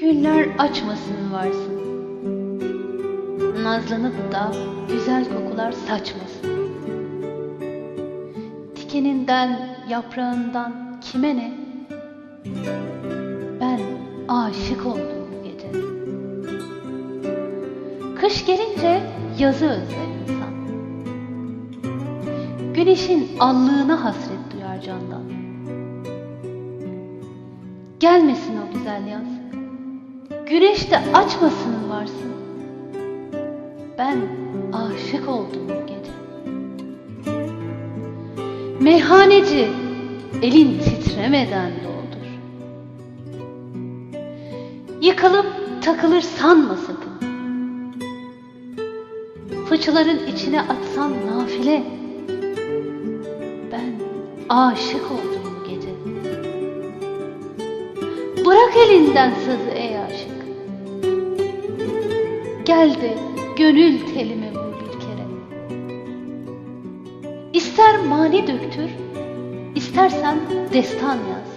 Güller açmasın varsın. Nazlanıp da güzel kokular saçmasın. Dikeninden, yaprağından kime ne? Ben aşık oldum bu gece. Kış gelince yazı özler insan. Güneşin allığına hasret duyar candan. Gelmesin o güzel yaz. Güneş de açmasın varsın. Ben aşık oldum bu gece. Meyhaneci elin titremeden doldur. Yıkılıp takılır sanma sakın. Fıçıların içine atsan nafile. Ben aşık oldum bu gece. Bırak elinden sızı. Gel de gönül telime vur bir kere. İster mani döktür, istersen destan yaz.